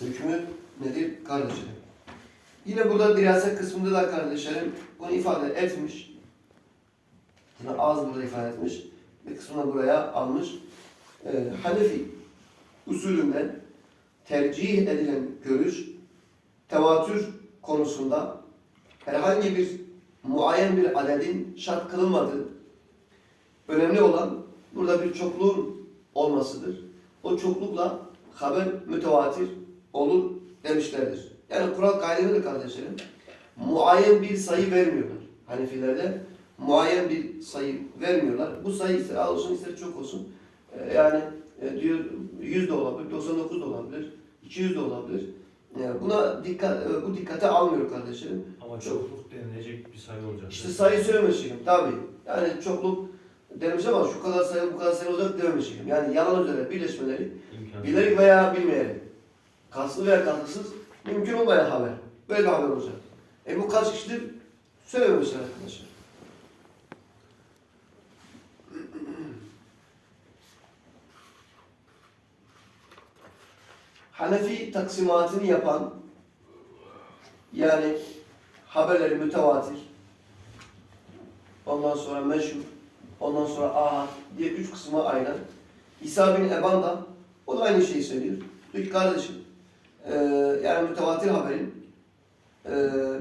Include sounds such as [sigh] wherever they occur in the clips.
hükmü nedir kardeşlerim? Yine burada diraset kısmında da kardeşlerim bunu ifade etmiş. Yine az burada ifade etmiş. Bir kısmını buraya almış. Ee, Hanefi usulünden tercih edilen görüş tevatür konusunda herhangi bir muayyen bir adedin şart kılınmadığı önemli olan burada bir çokluğun olmasıdır. O çoklukla haber mütevatir olur demişlerdir. Yani Kur'an kaideleri kardeşlerim muayyen bir sayı vermiyorlar. Hanefilerde muayyen bir sayı vermiyorlar. Bu sayı ister az olsun ister çok olsun. Ee, yani e, diyor 100 de olabilir, 99 da olabilir, 200 de olabilir. Yani buna dikkat, e, bu dikkate almıyor kardeşlerim. Ama çokluk denilecek bir sayı olacak. İşte sayı söylemişim tabi. Yani çokluk demiş ama şu kadar sayı bu kadar sayı olacak dememişim. Yani yalan üzere birleşmeleri bilerek veya bilmeyerek kaslı veya kasıtsız mümkün olmayan haber. Böyle bir haber olacak. E bu kaç kişidir? Söylememişler arkadaşlar. [clears throat] Hanefi taksimatını yapan yani haberleri mütevatir ondan sonra meşhur ondan sonra ahad diye üç kısma ayıran İsa bin Eban da o da aynı şeyi söylüyor. Diyor kardeşim eee, yani mütevatir haberin eee,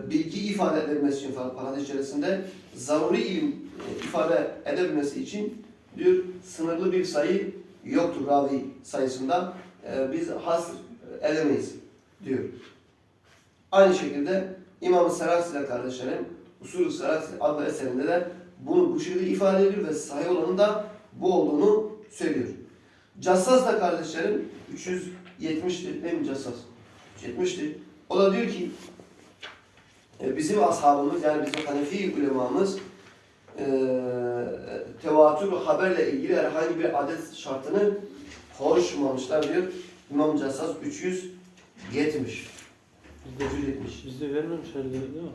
bilgi ifade edilmesi için falan parantez içerisinde zaruri ilim e, ifade edebilmesi için diyor sınırlı bir sayı yoktur ravi sayısında. Eee, biz hasr edemeyiz diyor. Aynı şekilde İmam-ı Serasi kardeşlerim Usul-ü Serasi adlı eserinde de bunu bu şekilde ifade ediyor ve sahih olanın da bu olduğunu söylüyor. Cassas da kardeşlerim 370'ti değil mi Cassas? 370'ti. O da diyor ki e, bizim ashabımız yani bizim Hanefi ulemamız e, tevatür haberle ilgili herhangi bir adet şartını koşmamışlar diyor. İmam Cassas 370. 370. Bizde vermemişler değil mi?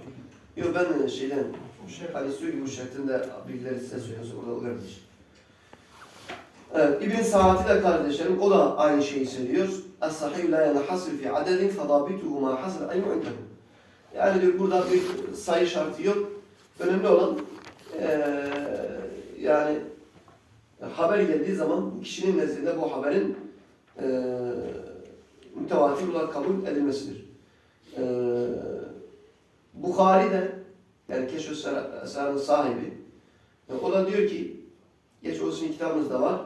Yok ben de şeyden hani istiyor ki bu şeklinde bilgileri size söylüyorsa orada vermiş. Evet, İbn Saati de kardeşlerim o da aynı şeyi söylüyor. Es-sahih la yenhasir fi adedin fadabituhu ma hasıl ayyu indehu. Yani diyor burada bir sayı şartı yok. Önemli olan eee yani haber geldiği zaman kişinin nezdinde bu haberin eee mütevatir olarak kabul edilmesidir. Eee Bukhari de yani Esrar'ın sahibi e, o da diyor ki geç olsun kitabımızda var.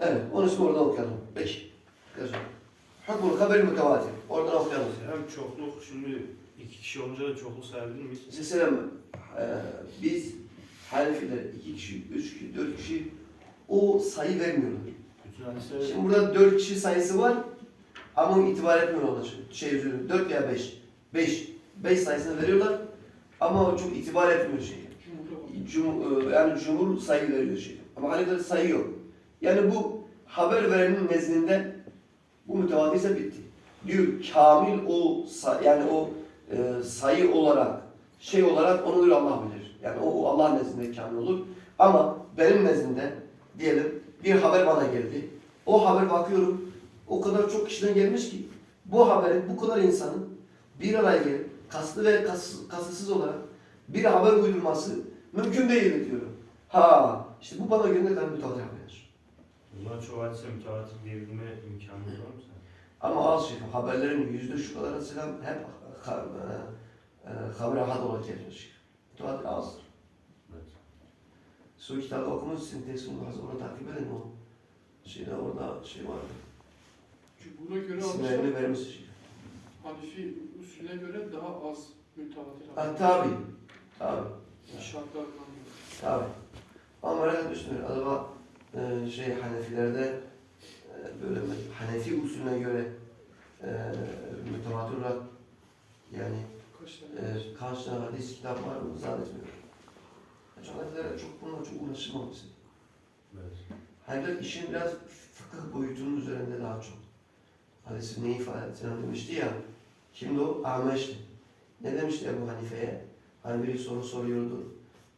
Evet, onun için oradan okuyalım. Peki. Güzel. Hükmül haber mütevatir. Oradan okuyalım. Hem çokluk şimdi iki kişi olunca da çokluk sayabilir miyiz? Mesela e, biz Hanefiler iki kişi, üç kişi, dört kişi o sayı vermiyorlar. Bütün hadisler Şimdi burada dört kişi sayısı var ama itibar etmiyor ona. Şey üzerine dört veya beş. Beş. Beş sayısını veriyorlar ama o çok itibar etmiyor şey. Cum, e, yani cumhur sayı veriyor şey. Ama Hanefiler sayı yok. Yani bu haber verenin nezdinde bu mütevatirse bitti. Diyor kamil o yani o e, sayı olarak şey olarak onu diyor Allah bilir. Yani o, o Allah nezdinde kamil olur. Ama benim nezdimde diyelim bir haber bana geldi. O haber bakıyorum o kadar çok kişiden gelmiş ki bu haberi bu kadar insanın bir araya gelip kaslı ve kas, kasıtsız olarak bir haber uydurması mümkün değil diyorum. Ha işte bu bana göre kadar mütevatir haberdir. Bunlar çoğu hadise mütevatir diyebilme imkanı var mı sen? Ama az şey haberlerin yüzde şu kadar selam hep e, e, haber ahad olarak geliyor. şey. Mütevatir azdır. Evet. Su kitabı okumuşsun, lazım. Onu takip edin o. Şeyde orada şey vardı. Çünkü buna göre İsimlerini vermiş şey. Hanefi usulüne göre daha az mütevatir Ha tabi. Tabi. Şartlarından dolayı. Tabi. Ama merak etmiştim. Acaba e, şey Hanefilerde e, böyle Hanefi usulüne göre e, mütevatir olarak yani e, kaç tane hadis kitap var mı zannetmiyorum. Hanefilere çok bununla çok uğraşılmamış. Evet. Hanefiler işin biraz fıkıh boyutunun üzerinde daha çok. Hadisi ne ifade ettiğini demişti ya. Şimdi o Ahmeş'ti. Ne demişti Ebu Hanife'ye? Hani biri soru soruyordu.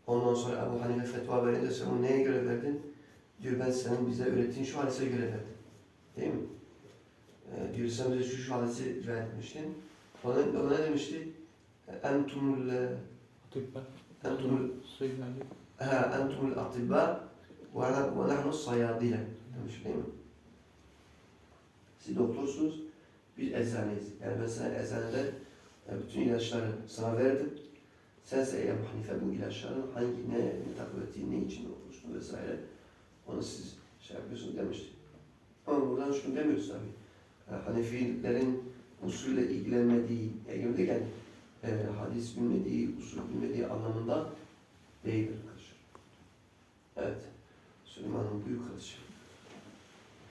Ondan sonra Ebu Hanife fetva verince sen onu neye göre verdin? Diyor ben senin bize öğrettiğin şu hadise göre verdim. Değil mi? diyor sen bize şu şu hadisi rivayet etmiştin. Ona, ona ne demişti? Entumul Tıbba. entumul ha entumul atibba ve na- ve nahnu sayadile demiş değil mi? Siz doktorsunuz, biz eczaneyiz. Yani ben sana eczanede e, bütün ilaçları sana verdim. Sense Ebu Hanife bu ilaçların hangi ne, ne takip ettiği, ne için okumuştun vesaire. Onu siz şey yapıyorsunuz demiştik. Ama buradan şunu demiyoruz tabii. Yani Hanefilerin usulle ilgilenmediği, e, yani, yani e, hadis bilmediği, usul bilmediği anlamında değildir arkadaşlar. Evet. Süleyman'ın buyur kardeşim.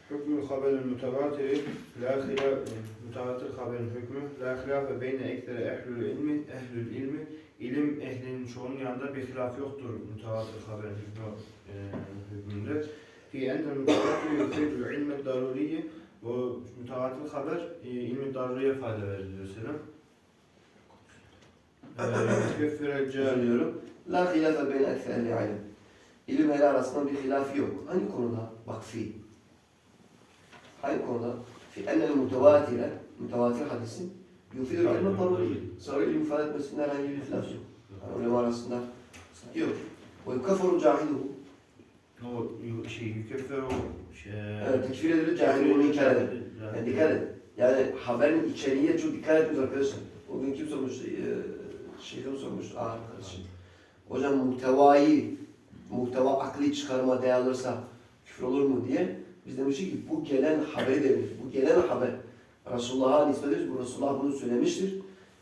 Hükmü haberin mütevatiri, la hilaf, e, mütevatir haberin hükmü, la hilafe beyne ektere ehlül ilmi, ehlül ilmi, ilim ehlinin çoğunun yanında bir hilaf yoktur mütevatir haberin hükmü e, hükmünde. Fi enne mütevatir yufidul ilmi daruriyi bu mütevatir haber e, ilmi daruriye fayda verir diyor selam. Kefire Söylüyorum. La hilafe beyne ekserli ilim. İlim ehli arasında bir hilafı yok. Hangi konuda? Bak fi. Hangi konuda? Fi ennel mutevatire, mutevatir hadisin yufidul ilmi daruri. Sonra ilim ifade etmesinde herhangi bir hilaf yok. Yani ulema arasında sıkıntı yok. Ve yukafaru cahiluhu. o şey yükeffer o şey Evet, tekfir edilir, cahil bunu inkar eder. Yani dikkat edin. Yani haberin içeriğine çok dikkat etmiyoruz arkadaşlar. O gün kim sormuştu? Ee, Şeyhim sormuştu. Aa arkadaşım. Hocam muhtevayı, muhteva akli çıkarma değerlirse küfür olur mu diye. Biz demiştik ki bu gelen haberi demiş. Bu gelen haber. Resulullah'a nispet ediyoruz. Resulullah bunu söylemiştir.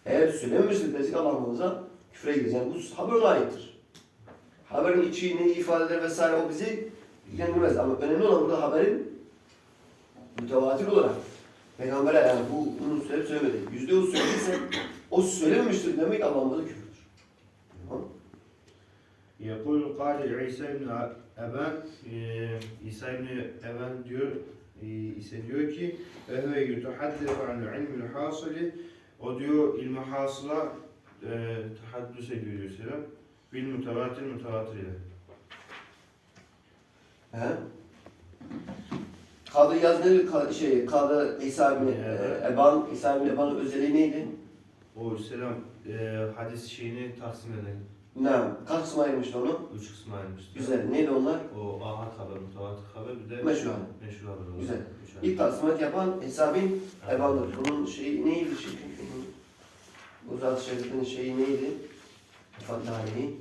Eğer söylememiştir desek Allah'ımıza küfre gireceğiz. Yani bu haber ona aittir. Haberin içi, ne ifadeler vesaire o bizi ilgilendirmez. Ama önemli olan burada haberin mütevatir olarak Peygamber'e yani bu, bunu söyleyip söylemedi. Yüzde o söylediyse o söylememiştir demek Allah'ımıza küfürdür. Tamam Yapul Kadir İsa İbni Eben İsa İbni Eben diyor ise diyor ki ve huve yutuhaddisu an ilmil hasili o diyor ilmi hasıla e, tahaddüs ediyor diyor selam bil mütevatir mütevatir ile. He? Kadı Yaz ne Ka- şey Kadı İsa ibn Evet. Eban İsa ibn Eban'ın özelliği neydi? O selam e, hadis şeyini taksim eden Ne? Kaç kısma ayırmıştı onu? üç kısma ayırmıştı. Güzel. Neydi onlar? O ahad haber, mütevatir haber bir de Meşhur haber. meşhur haber. Güzel. İlk taksimat yapan İsa bin Evet. Eban'dır. Bunun şeyi neydi? Şey, bu zat şerifinin şeyi neydi? Fadlani.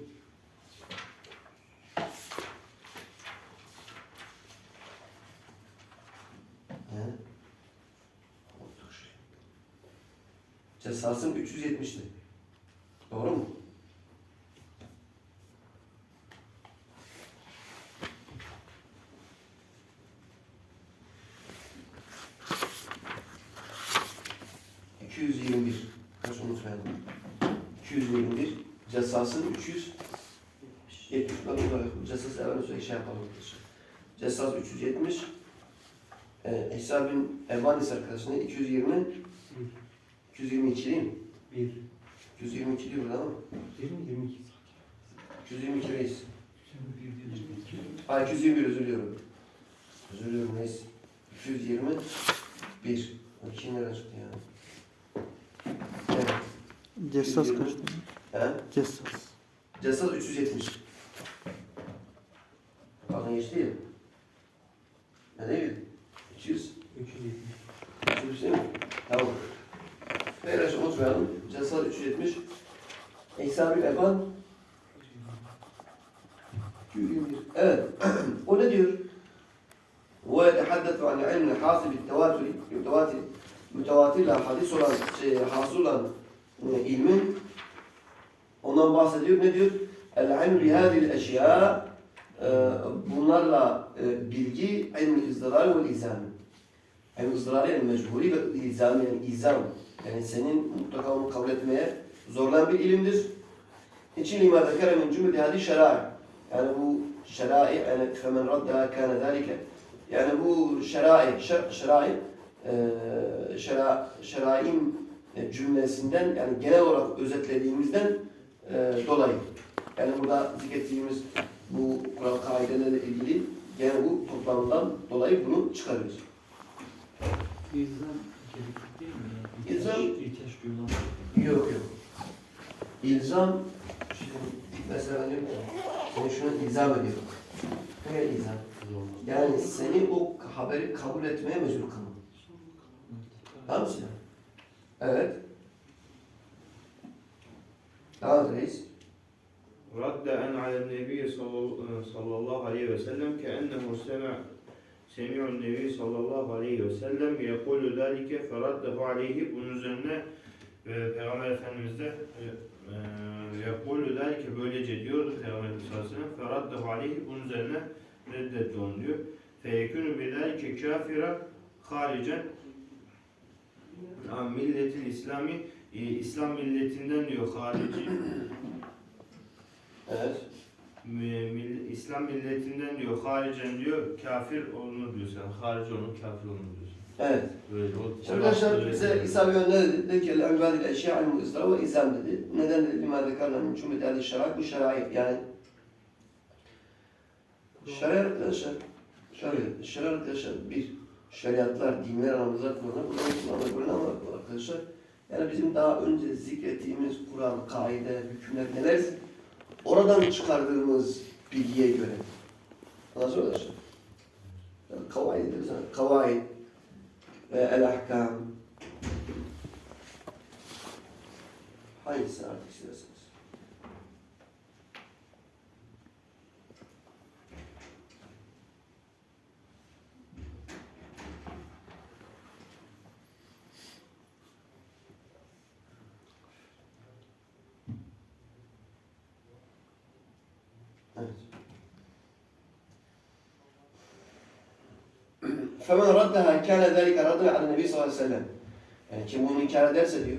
Cesasın 370'ti. Doğru mu? İki yüz yirmi bir. Kaç unutmayalım. 221. Cesasın 370. Ben burada Cesas evvel söyle şey yapalım. Cesas 370. Ee, İsa bin arkadaşlar 220. 222 değil mi? 1. 222 diyor burada ama. 20 22. 222 reis. Hayır 221 özür diliyorum. Özür diliyorum reis. 221. İki nereden çıktı ya? Evet. Cessas Yüz kaçtı? He? Cessas. Cesas 370. Bakın geçti ya. Ne değil mi? 200. 370. 300 değil mi? Tamam. Beyler unutmayalım. Cesas 370. İsa bin Eban 221. Evet. [clears throat] o ne diyor? ويتحدث عن علم الحاصل بالتواتر متواتر mütevatirle hadis olan şey, hasıl olan e, ilmin ondan bahsediyor. Ne diyor? El-ilm bi hadhihi eşya bunlarla e, bilgi ilm izdirar ve ilzam. Hem ızdırar yani mecburi ve ilzam yani ilzam. Yani senin mutlaka onu kabul etmeye zorlayan bir ilimdir. İçin lima zekere min cümle hadi şerai. Yani bu şerai yani femen radda kâne zâlike. Yani bu şerai, şer, şerai e, şera, şerain e, cümlesinden yani genel olarak özetlediğimizden e, dolayı. Yani burada zikrettiğimiz bu kural kaidelerle ilgili gene bu toplamdan dolayı bunu çıkarıyoruz. İzan Mükelleflik değil mi? İlzam- İhtiyaç- duyulan. Yok yok. İlzam, mesela ben diyorum ki, seni şuna ilzam ediyorum. Ne ilzam? Yani seni o haberi kabul etmeye mecbur kılmak. Tamam mı Evet. Evet reis. Radde en alem nebi e, sallallahu aleyhi ve sellem ke ennehu sema semi'un nebi sallallahu aleyhi ve sellem yekulu zalike feraddehu aleyhi. Bunun üzerine e, Peygamber Efendimiz de e, e, yekulu zalike böylece diyordu Peygamber Efendimiz sallallahu aleyhi ve sellem feraddehu aleyhi. Bunun üzerine reddetti onu diyor. Feyekünü bidalike kafira haricen an milletil İslami e, İslam milletinden diyor harici Evet. İslam milletinden diyor haricen diyor kafir olunur diyor sen. Harici olunur kafir olunur diyorsun. Evet. Böyle o arkadaşlar bize İsa ne dedi? Dedi ki el-ibadil eşya'il mu'izra ve izam dedi. Neden dedi? Lima zekarna min cümlet ehli şerait. Bu şerait yani. Şeriat arkadaşlar. Şeriat. Şeriat arkadaşlar bir. Şeriatlar, dinler aramızda kullanılır. Bunları kullanılır arkadaşlar. Yani bizim daha önce zikrettiğimiz Kur'an, kaide, hükümler nelerse oradan çıkardığımız bilgiye göre. Nasıl arkadaşlar? Yani kavaid deriz. ha, Kavaid ve el-ahkam. Hangisi artık Evet. فَمَنْ رَدَّهَا كَانَ ذَلِكَ رَدًا عَلَى النَّبِي sallallahu aleyhi ve sellem. Yani kim bunu inkar ederse diyor.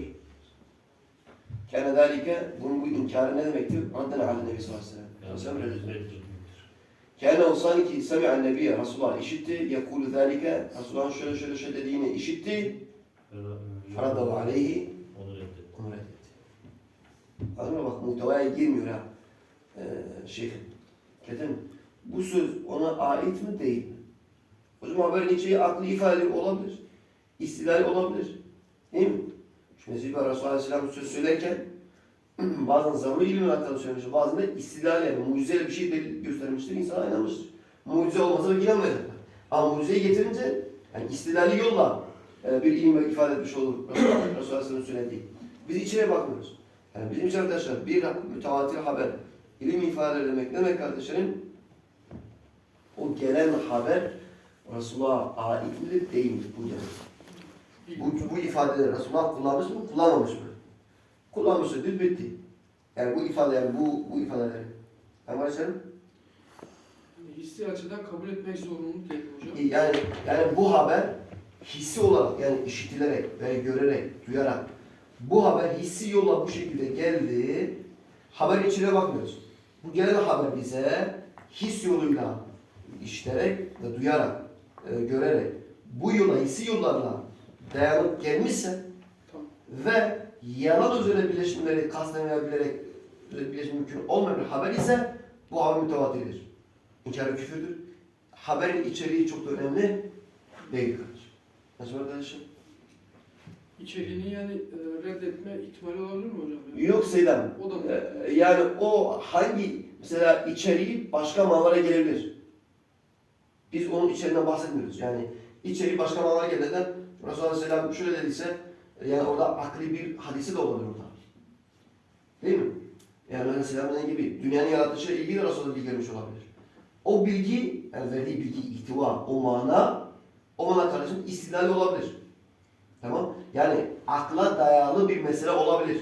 كَانَ ذَلِكَ bunun bu inkarı ne demektir? رَدًا عَلى النَّبِي sallallahu aleyhi ve sellem. Aleyhisselam reddediyor. كَانَ olsan ki سَمِعَ النَّبِيَ Resulullah işitti. يَقُولُ ذَلِكَ Resulullah'ın şöyle şöyle şöyle dediğini işitti. فَرَدَّهُ عَلَيْهِ Onu reddetti. Onu reddetti. Anladın mı? Bak muhtevaya girmiyor ha. Ee, şeyhim. Dedim, bu söz ona ait mi değil mi? O zaman haberin içeriği aklı ifade olabilir. İstilal olabilir. Değil mi? Çünkü mesela Resulullah Aleyhisselam söz söylerken [clears throat] bazen zaruri ilmi hakkında söylemiştir. Bazen de istilal yani mucizeyle bir şey delil göstermiştir. İnsana inanmıştır. Mucize olmasa belki inanmayacaklar. Ama mucizeyi getirince yani istilali yolla e, bir ilim ifade etmiş olur. [clears throat] Resulullah Aleyhisselam'ın söylediği. Biz içine bakmıyoruz. Yani bizim için arkadaşlar bir mütevatir haber, ilim ifade demek ne demek kardeşlerim? O gelen haber Resulullah'a ait midir, değil midir? Bu demek. Bu, bu ifadeleri Resulullah kullanmış mı, kullanmamış mı? Kullanmıştır, düz bitti. Yani bu ifade, yani bu, bu ifadeleri. Tamam arkadaşlarım? Hissi açıdan kabul etmek zorunluluk değil hocam. Yani, yani bu haber hissi olarak, yani işitilerek ve görerek, duyarak bu haber hissi yolla bu şekilde geldi. Haber içine bakmıyoruz. Bu gelen haber bize his yoluyla işiterek ve duyarak, e, görerek bu yola, hissi yollarla dayanıp gelmişse Tamam. ve yalan üzerine birleşimleri kasten veya bilerek üzerine birleşim mümkün olmayan bir haber ise bu haber mütevatirdir. İnkar küfürdür. Haberin içeriği çok da önemli değil kardeşim. Nasıl arkadaşım? İçeriğini yani e, reddetme ihtimali olabilir mi hocam? Yok Selam. O da mı? Ee, yani o hangi mesela içeriği başka manalara gelebilir. Biz onun içeriğinden bahsetmiyoruz. Yani içeriği başka manalara gelir. Neden? Resulullah Aleyhisselam şöyle dediyse yani orada akli bir hadisi de olabilir orada. Değil mi? Yani Aleyhisselam dediği gibi dünyanın yaratılışıyla ilgili Resulullah bilgi vermiş olabilir. O bilgi, yani verdiği bilgi, ihtiva, o mana, o mana kardeşim istilali olabilir. Tamam? Yani akla dayalı bir mesele olabilir.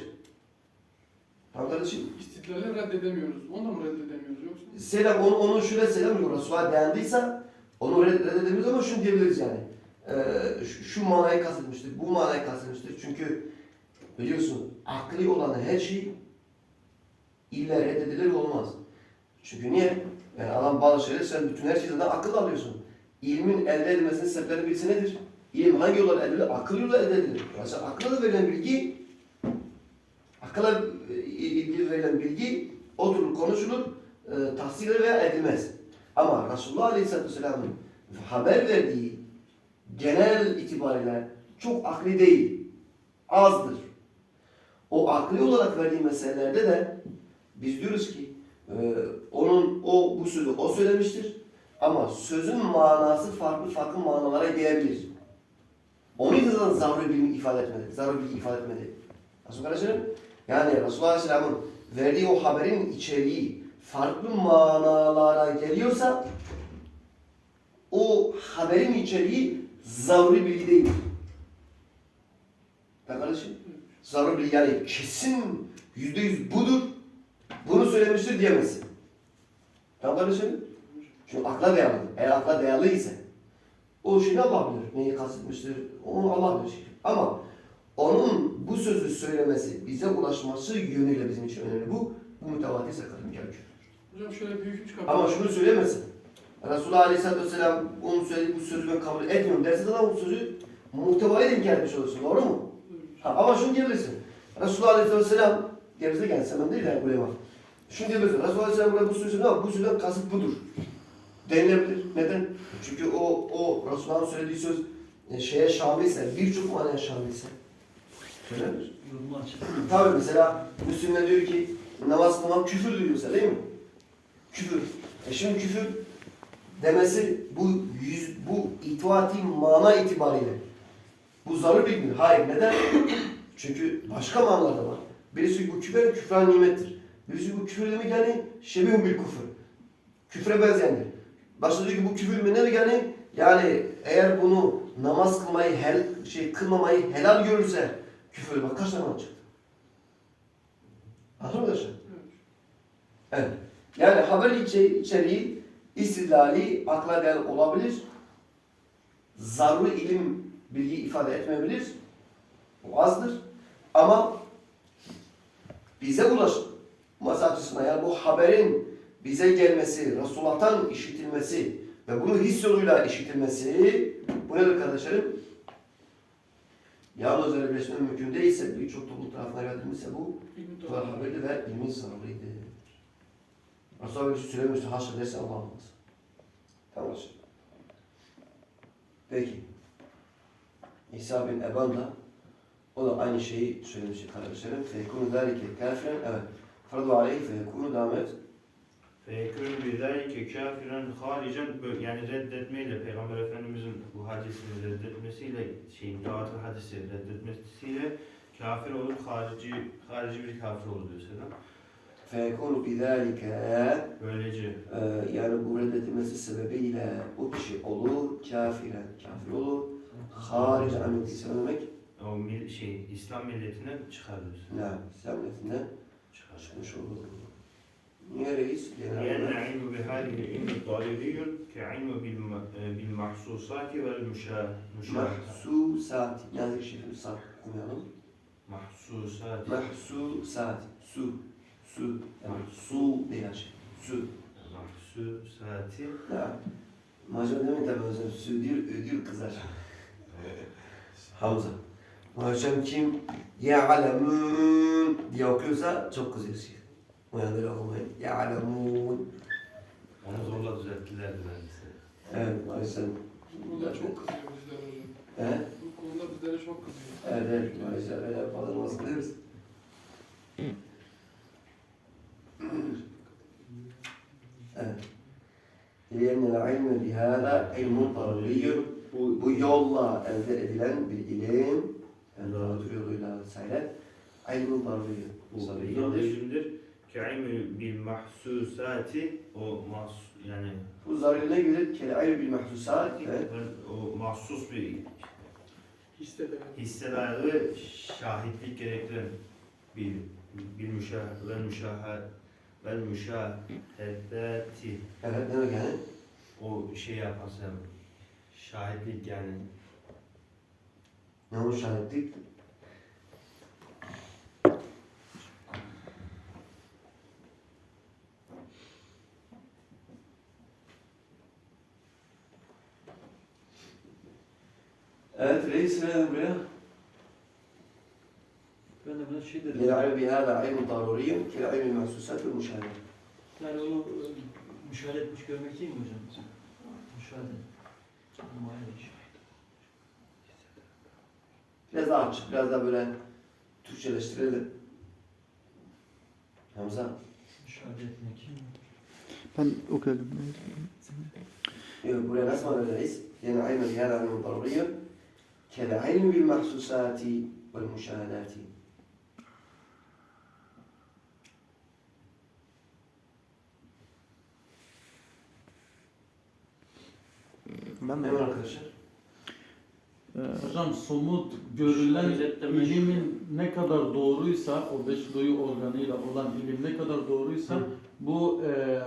Tamam kardeşim? İstiklali reddedemiyoruz. Onu da mı reddedemiyoruz yoksa? Selam onu, onu şöyle selam diyor. Resulullah dayandıysa onu red- reddedemiyoruz ama şunu diyebiliriz yani. Ee, şu, şu manayı kastetmiştir, bu manayı kastetmiştir. Çünkü biliyorsun akli olan her şey illa reddedilir olmaz. Çünkü niye? Yani adam bazı şeyleri sen bütün her şeyden akıl alıyorsun. İlmin elde edilmesinin sebepleri birisi nedir? İlim hangi yollarla elde edilir? Akıl yoluyla elde edilir. Mesela akla verilen bilgi, akıla e, ilgili verilen bilgi oturur, konuşulur, e, tahsil veya edilmez. Ama Resulullah Aleyhisselatü Vesselam'ın haber verdiği genel itibariyle çok akli değil. Azdır. O akli olarak verdiği meselelerde de biz diyoruz ki e, onun o bu sözü o söylemiştir ama sözün manası farklı farklı manalara gelebilir. Onun yüzden zaruri bilimi ifade etmedi. Zaruri bilgi ifade etmedi. Nasıl kardeşlerim? Yani Resulullah Aleyhisselam'ın verdiği o haberin içeriği farklı manalara geliyorsa o haberin içeriği zaruri bilgi değil. Ya kardeşim? Zaruri bilgi yani kesin yüzde yüz budur. Bunu söylemiştir diyemezsin. Tamam kardeşim? Çünkü akla dayalı. Eğer akla dayalı ise o şeyi Allah. Neyi kastetmiştir? Onu Allah bilir. Ama onun bu sözü söylemesi, bize ulaşması yönüyle bizim için önemli. Bu, bu mütevatir sakatın gerekiyor. Hocam şöyle büyük üç kapı. Ama şunu söylemesin. Resulullah Aleyhisselatü Vesselam onun söylediği bu sözü ben kabul etmiyorum derse de bu sözü muhtevaya denk gelmiş olursun. Doğru mu? Ha, ama şunu diyebilirsin. Resulullah Aleyhisselatü Vesselam gerisi gelsin ben değil de buraya bak. Şunu diyebilirsin. Resulullah Aleyhisselam buraya bu sözü ne var? Bu sözden kasıt budur. Denilebilir. Neden? Çünkü o, o Resulullah'ın söylediği söz e, şeye şamilse, birçok manaya şamilse söylenir. Tabi mesela Müslüman diyor ki namaz kılmak küfürdür diyorsa değil mi? Küfür. E şimdi küfür demesi bu yüz, bu ituati mana itibariyle bu zarur bir gün. Hayır. Neden? [coughs] Çünkü başka manalar da var. Birisi bu küfür, küfran nimettir. Birisi bu küfür demek yani şebihun bil küfür. Küfre benzeyendir. Başta diyor ki bu küfür mü ne demek yani? Yani eğer bunu namaz kılmayı, hel, şey, kılmamayı helal görürse küfür bak kaç tane olacak? Anladın mı arkadaşlar? Evet. Yani haber içeriği istidlali, akla değer olabilir. Zaruri ilim bilgi ifade etmeyebilir. O azdır. Ama bize ulaşması açısından yani bu haberin bize gelmesi, Resulullah'tan işitilmesi ve bunu his yoluyla işitilmesi bu nedir kardeşlerim? Yalnız öyle birleşme mümkün değilse birçok topluluk tarafından yöneltilmişse bu haberli ve ilmin zaruriydi. Resulullah bir şey söylemişti. Haşa derse Allah olmaz. Tamam? Peki. İsa bin Eban da o da aynı şeyi söylemişti kardeşlerim. Feyekunu zâlike kafiren. Evet. Fardu aleyhi feyekunu devam et. Feyekûn bizâlike kâfiren haricen böyle yani reddetmeyle Peygamber Efendimizin bu hadisini reddetmesiyle şeyin dağıtı hadisi reddetmesiyle kafir olur, harici, harici bir kafir olur diyor Selam. Feyekunu bidâlike Böylece e, yani bu reddedilmesi sebebiyle o kişi olur kafiren. Kafir olur. Harici an İslam demek. o mil, şey İslam milletinden çıkar diyor. Ne? İslam milletinden çıkmış olur. Niye reis? Genel لأن olarak. علم بهذه العلم الضروري كعلم بالم- بالمحسوسات والمشاهدات Mahsusat. Yazık şekli sat okuyalım. محسوسات Mahsusat. Su. Su. Yani su değil her şey. Su. محسوسات Ya. Macera demeyin tabi hocam. Su diyor, ödül kızar. Hamza. Hocam kim ya'lemun diye okuyorsa çok kızıyor şey. O yani böyle okumayın. Ya'lemun. Onu zorla düzelttiler neredeyse. Evet maalesef. Bu konuda çok kızıyor bizden hocam. He? Bu konuda bizlere çok kızıyor. Evet, evet maalesef öyle yapalım. Nasıl deriz? Evet. لأن العلم بهذا علم ضروري bu, bu yolla elde edilen bir ilim, yani tavır yoluyla vesaire, ilm daruri. Bu Zaruridir. Ka'ilmi bil mahsusati o mahs yani Bu göre kele ilm bil mahsusat ve o mahsus bir Hisseder. hisse dayalı şahitlik gerektiren bir bir müşah ve müşahad ve müşahedeti evet ne demek yani? o şey yaparsa şahitlik yani Ne olmuş şahitlik? Nereyi silelim buraya? Ben de biraz şey dedim. Lil aybi hâdâ aybun daruriyyum kil aybi müşahede. Yani onu e, müşahede etmiş görmek değil mi hocam? Müşahede. Şey. Biraz daha açık, biraz daha böyle Türkçeleştirelim. Hamza. Müşahede etmek. Ben okuyalım. Yok, buraya nasıl anlayacağız? Yani aynen hâdâ aybun daruriyyum كالعلم بالمحسوسات والمشاهدات. Ben de Hemen arkadaşlar. Ee, Hocam somut görülen Özetleme. ilimin ne kadar doğruysa, o beş duyu organıyla olan ilim ne kadar doğruysa, Hı. bu e,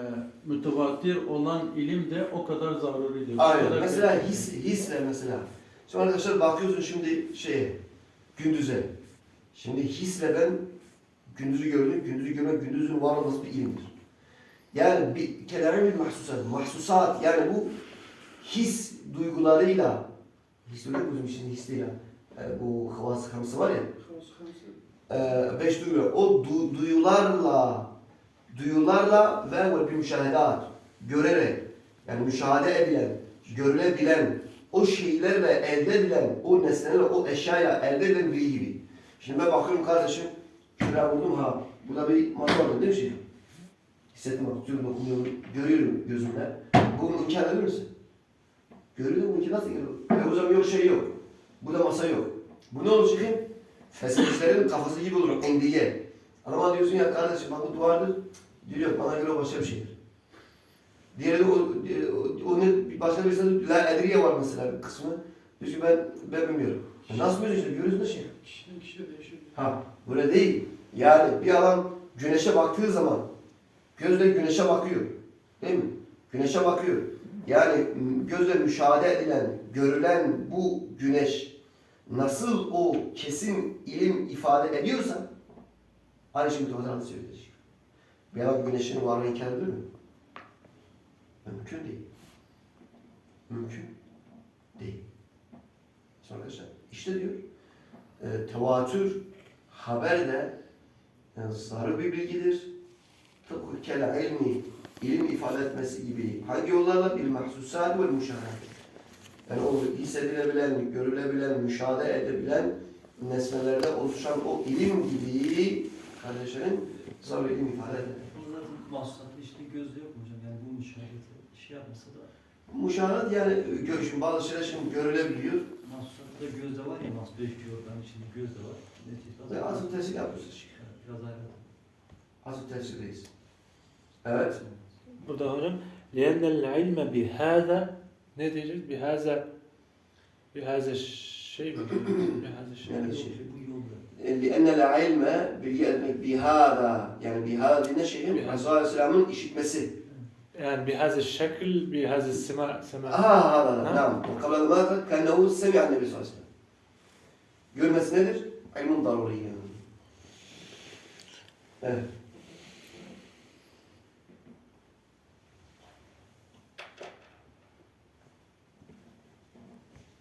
mütevatir olan ilim de o kadar zaruridir. O Aynen. kadar Mesela kıymetli. his, hisle mesela. Şimdi arkadaşlar bakıyorsun şimdi şeye, gündüze. Şimdi hisle ben gündüzü gördüm, gündüzü görmek, gündüzün var olması bir ilimdir. Yani bir kelime bir mahsusat, mahsusat yani bu his duygularıyla, his mi bizim için his değil ha? E, bu havas hamsı var ya, e, beş duygu, o du, duyularla, duyularla ve ve bir müşahedat, görerek, yani müşahede edilen, görülebilen, o şeylerle elde edilen, o nesnelerle, o eşyayla elde edilen biri gibi. Şimdi ben bakıyorum kardeşim, şuraya vurdum ha, burada bir masa var değil mi şey? Hissettim bak, tutuyorum, dokunuyorum, görüyorum gözümle. Bu inkar edebilir misin? Görüyorum, bu inkar nasıl geliyor? E o zaman yok şey yok. Burada masa yok. Bu ne olacak? Felsefecilerin kafası gibi olur, endiye. Adama diyorsun ya kardeşim bak bu duvardır. Diyor yok bana göre o başka bir şeydir. Diğeri de o, o, başka birisinde la edriye var mesela bir kısmı. Diyor ki ben, ben bilmiyorum. Ya nasıl biliyorsun işte görüyorsun da şey. Kişiden kişiye değişir. Ha böyle değil. Yani bir adam güneşe baktığı zaman gözle güneşe bakıyor. Değil mi? Güneşe bakıyor. Yani gözle müşahede edilen, görülen bu güneş nasıl o kesin ilim ifade ediyorsa aynı şey mütevatir söyleyecek. Bir adam güneşin varlığını inkar edebilir mi? Mümkün değil. Mümkün değil. Sonra işte diyor e, tevatür haber de yani sarı bir bilgidir. Tıpkı kele ilmi, ilim ifade etmesi gibi. Hangi yollarla? Bil mahsusat ve müşahedet. Yani o hissedilebilen, görülebilen, müşahede edebilen nesnelerde oluşan o ilim gibi kardeşlerin sarı ilim ifade eder. Bunlar mahsusatı işte gözde yok mu hocam? Yani bu müşahedeti şey yapmasa da Müşahedet yani görüşün bazı şeyler şimdi görülebiliyor. mahsusatta da gözde var ya mahsus beş duyu organı içinde gözde var. Neticede Ve asıl tesir yapıyoruz. Evet, Biraz ayrı. Asıl tesirdeyiz. Evet. Burada hocam لأن العلم بهذا ne diyeceğiz? بهذا بهذا şey mi? [coughs] بهذا şey. Yani Bu şey. bu yolda. لأن العلم بهذا يعني بهذا ne şeyin? بهذا. Resulullah Aleyhisselam'ın işitmesi. يعني بهذا الشكل بهذا السماع سماع Aha hada Ha? nam. وقبل ذلك كأنه سمع النبي صلى الله عليه وسلم. Görmesi nedir? İlmin daruri yani. Evet.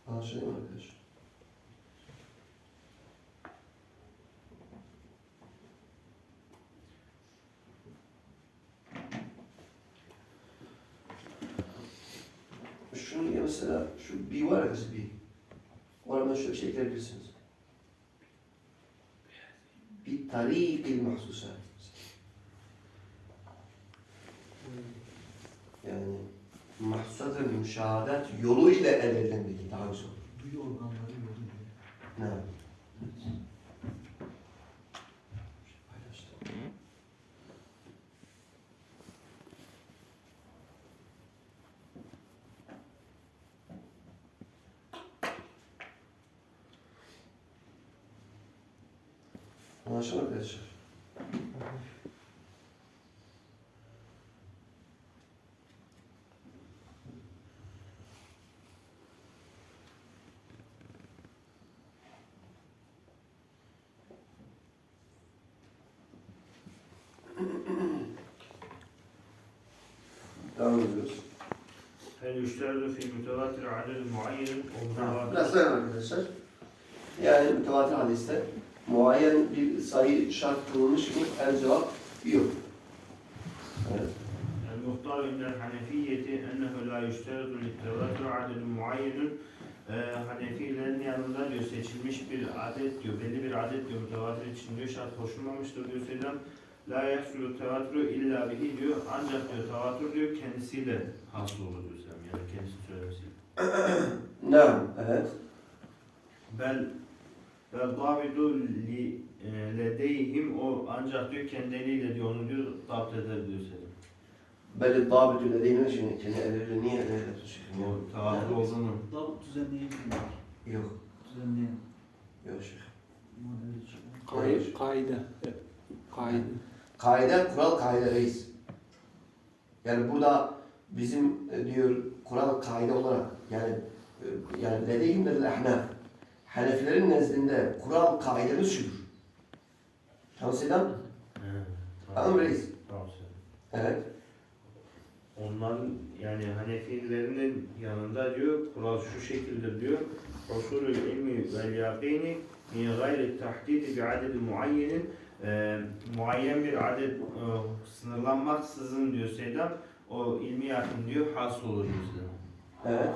Anlaşılıyor mu arkadaşlar? Şunu ya mesela şu bir var ya bir. Oradan şöyle bir şey ekleyebilirsiniz. Bir tarikil mahsusat. Yani mahsusat ve müşahadat yoluyla elde edilen bilgi daha güzel olur. Duyu organları yolu diyor. Ne? Paylaştı. Anlaşıldı mı arkadaşlar? Devam ediyoruz. هل يشترط في متواتر عدد معين أو Ha, متواتر Biraz daha arkadaşlar. Yani mütevatir hadiste muayyen bir sayı şart kılınmış mı? El cevap yok. Evet. المختار عند الحنفية أنه لا يشترط للتواتر عدد معين e, Hanefilerin yanında diyor seçilmiş bir adet diyor, belli bir adet diyor mütevatir için diyor şart koşulmamıştır diyor Selam. La yahsulu tevatürü illa bihi diyor. Ancak diyor tevatür diyor kendisiyle hasıl olur diyor Selam. Yani kendisi söylemesiyle. [clears throat] Naam. Evet. Bel bel davidu li ledeyhim o ancak diyor kendileriyle diyor onu diyor dapt eder diyor Selam. Belli dabitü dediğinin şimdi kendi elleriyle niye tutuyor? O tevatür olduğunu. Daha düzenleyebilirler. Yok. Düzenleyen. Yok şeyh. Şey. Hayır. Kaide. Kaide. Kaide, kural kaide reis. Yani burada bizim e, diyor kural kaide olarak yani e, yani ledeyhim dedil ahnaf. Hanefilerin nezdinde kural kaidemiz şudur. Tamam Selam? He, Tamam reis. Selam. Evet. Onların yani Hanefilerinin yanında diyor kural şu şekilde diyor. Usulül ilmi vel yakini min gayri tahdidi bi adedi muayyenin e, muayyen bir adet e, sınırlanmaksızın diyor Seydam o ilmi yakın diyor has olur Seydam. Evet.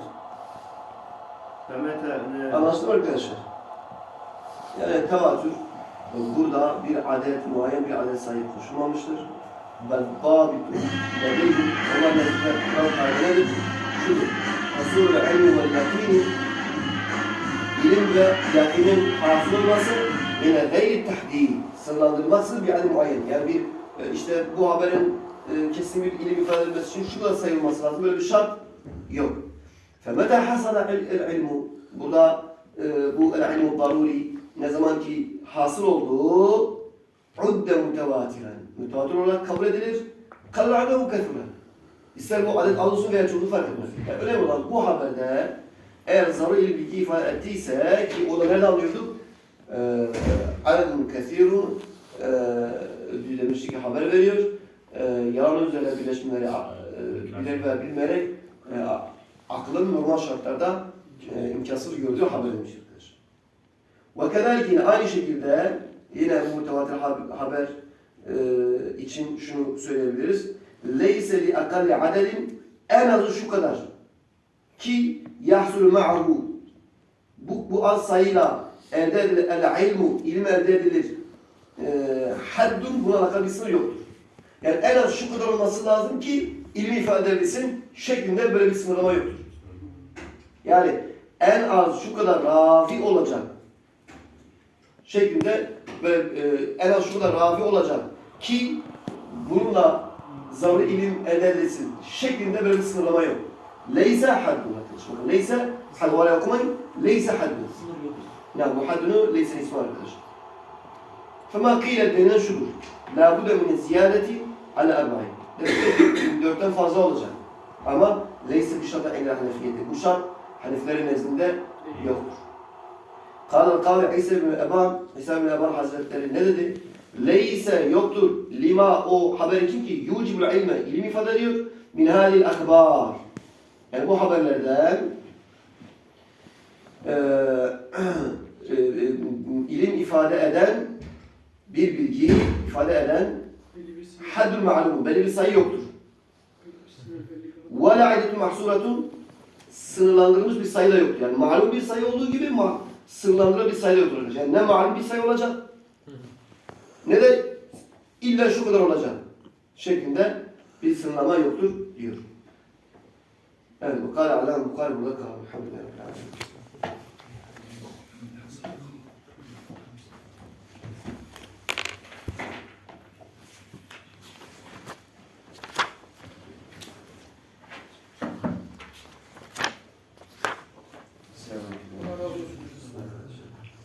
Ve Anlaştık mı arkadaşlar? Yani tevatür burada bir adet, muayyen bir adet sayı koşulmamıştır. Ben dabitu ledeyhim onlar nezdinde kural kaide nedir? Şudur. Usul ve ilmi ve yakini ilim ve yakinin hasıl olması yine gayri tahdid, sınırlandırılması bir adet muayyen. Yani bir e, işte bu haberin e, kesin bir ilim ifade edilmesi için şu kadar sayılması lazım. Böyle bir şart yok. فمتى حصل العلم burada e, bu el-ilmu daruri ne zaman ki hasıl olduğu udde mütevatiren mütevatir olarak kabul edilir kal'adehu kethura İster bu adet az olsun veya çoğunluğu fark etmez. Yani önemli olan bu haberde eğer zaruri bilgi ifade ettiyse ki o da nereden anlıyorduk? Ee, adedun kethirun e, demiştik ki haber veriyor. E, yalan üzerine birleşmeleri e, bilir ve bilmeyerek e, aklın normal şartlarda e, imkansız gördüğü haber demiştir. Ve kedalik yine aynı şekilde yine bu mütevatir hab- haber e, için şunu söyleyebiliriz. Leyse li akalli adelin en azı şu kadar ki yahsul ma'ahu bu, bu az sayıyla elde edilir el ilmu ilim elde edilir e, haddun buna alakalı bir sınır yoktur. Yani en az şu kadar olması lazım ki ilmi ifade edilsin şeklinde böyle bir sınırlama yoktur. Yani en az şu kadar rafi olacak şeklinde böyle e, en az şu kadar rafi olacak ki bununla zaruri ilim edilsin şeklinde böyle bir sınırlama yok. Leyse haddun arkadaşlar. Leyse haddun. Valla okumayın. Leyse yok. Yani bu haddunu leyse ismi arkadaşlar. Fema kıyle denilen şudur. La budde min ziyadeti ala erba'in. Dörtten fazla olacak. Ama leyse bir şarta engel hanefiyeti. Bu şart Hanefilerin nezdinde yoktur. Kâle kâle İsa bin Eban, İsa bin Eban Hazretleri ne dedi? Leyse yoktur lima o haberi kim ki yucibul ilme ilim ifade ediyor min halil akbar. Yani bu haberlerden eee e, e, ilim ifade eden bir bilgi ifade eden Belli bir sınır, haddül ma'lum belli bir sayı yoktur. Ve la idetun mahsuratun sınırlandırılmış bir sayı da yoktur. Yani malum bir sayı olduğu gibi ma sınırlandırılmış bir sayı da yoktur. Yani ne malum bir sayı olacak ne de illa şu kadar olacak şeklinde bir sınırlama yoktur diyor. Evet, bu kâle alâ bu kâle burada kâle. Elhamdülillah.